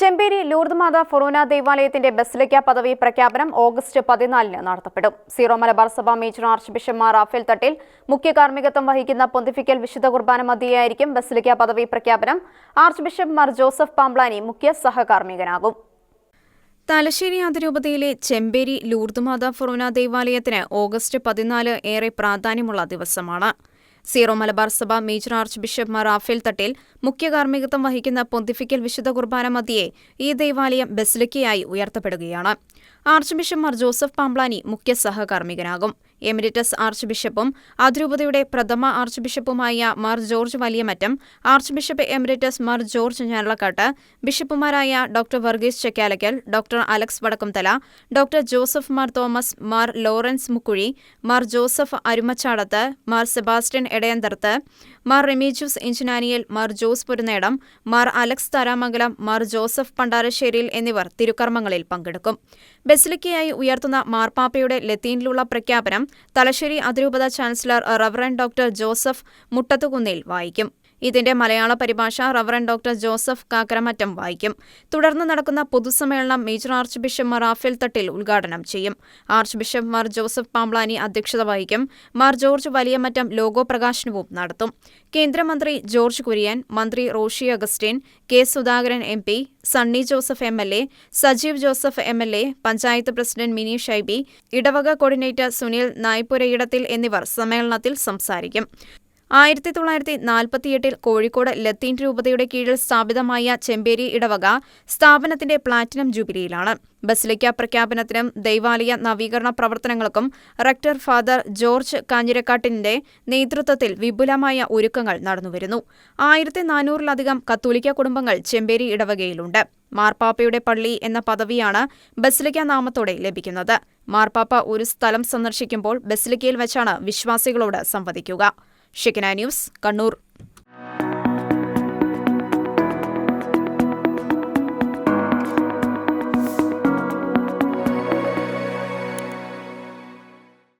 Chemperi Lourdes ഫൊറോന ദേവാലയത്തിന്റെ basilica പദവി പ്രഖ്യാപനം ഓഗസ്റ്റ് പതിനാലിന് നടത്തപ്പെടും. സീറോ മലബാർ സഭ major archbishop Rafale Thattil മുഖ്യ കാർമ്മികത്വം വഹിക്കുന്ന പൊന്തിഫിക്കൽ വിശുദ്ധ കുർബാന മതിയായിരിക്കും ബസിലിക്ക പദവി പ്രഖ്യാപനം. Archbishop Mar Joseph Pamplany മുഖ്യ സഹകാർമ്മികനാകും. തലശ്ശേരി അതിരൂപതയിലെ ചെമ്പേരി ലൂർദുമാത ഫൊറൂന ദേവാലയത്തിന് ഓഗസ്റ്റ് പതിനാല് ഏറെ പ്രാധാന്യമുള്ള ദിവസമാണ്. സീറോ മലബാർ സഭ major archbishop Mar Rafale Thattil മുഖ്യ കാർമ്മികത്വം വഹിക്കുന്ന പൊന്തിഫിക്കൽ വിശുദ്ധ കുർബാന മതിയെ ഈ ദേവാലയം ബസിലിക്കയായി ഉയർത്തപ്പെടുകയാണ്. Archbishop Mar Joseph Pamplany മുഖ്യ സഹകാർമ്മികനാകും. എമിരിറ്റസ് ആർച്ച് ബിഷപ്പും അതിരൂപതയുടെ പ്രഥമ ആർച്ച് ബിഷപ്പുമായ Mar George Valiyamattam archbishop emeritus Mar George Njaralakatt ബിഷപ്പുമാരായ doctor Varghese Chakkalakal doctor Alex Vadakkumthala doctor Joseph Mar Thomas Mar Lawrence Mukkuzhy Mar Joseph Arumachadath Mar Sebastian Edayanthrath Mar Remigiose Inchananiyil Mar Jose Porunnedom Mar Alex Tharamangalam Mar Joseph Pandarasseril എന്നിവർ തിരുക്കർമ്മങ്ങളിൽ പങ്കെടുക്കും. ബസിലിക്കയായി ഉയർത്തുന്ന മാർപ്പാപ്പയുടെ ലത്തീനിലുള്ള പ്രഖ്യാപനം തലശ്ശേരി അതിരൂപത chancellor reverend doctor Joseph Muttathukunnel വായിക്കും. ഇതിന്റെ മലയാള പരിഭാഷ റവറൻ ഡോക്ടർ ജോസഫ് കാക്കരമറ്റം വായിക്കും. തുടർന്ന് നടക്കുന്ന പൊതുസമ്മേളനം major archbishop Mar Rafale Thattil ഉദ്ഘാടനം ചെയ്യും. Archbishop Mar Joseph Pamplany അധ്യക്ഷത വഹിക്കും. മാർ ജോർജ് വലിയമറ്റം ലോഗോ പ്രകാശനവും നടത്തും. കേന്ദ്രമന്ത്രി ജോർജ് കുര്യൻ മന്ത്രി Roshy Augustine K Sudhakaran M P Sunny Joseph M L A Sajeev Joseph M L A panchayat president Mini Shaiby ഇടവക കോർഡിനേറ്റർ സുനിൽ നായ്പുരയിടത്തിൽ എന്നിവർ സമ്മേളനത്തിൽ സംസാരിക്കും. ആയിരത്തി തൊള്ളായിരത്തി നാൽപ്പത്തിയെട്ടിൽ കോഴിക്കോട് ലത്തീൻ രൂപതയുടെ കീഴിൽ സ്ഥാപിതമായ ചെമ്പേരി ഇടവക സ്ഥാപനത്തിന്റെ പ്ലാറ്റിനം ജൂബിലിയിലാണ്. ബസിലിക്ക പ്രഖ്യാപനത്തിനും ദൈവാലയ നവീകരണ പ്രവർത്തനങ്ങൾക്കും റക്ടർ ഫാദർ ജോർജ് കാഞ്ഞിരക്കാട്ടിന്റെ നേതൃത്വത്തിൽ വിപുലമായ ഒരുക്കങ്ങൾ നടന്നുവരുന്നു. ആയിരത്തി നാനൂറിലധികം കത്തോലിക്ക കുടുംബങ്ങൾ ചെമ്പേരി ഇടവകയിലുണ്ട്. മാർപ്പാപ്പയുടെ പള്ളി എന്ന പദവിയാണ് ബസിലിക്ക നാമത്തോടെ ലഭിക്കുന്നത്. മാർപ്പാപ്പ ഒരു സ്ഥലം സന്ദർശിക്കുമ്പോൾ ബസിലിക്കയിൽ വെച്ചാണ് വിശ്വാസികളോട് സംവദിക്കുക. ഷിക്കന ന്യൂസ് കണ്ണൂർ.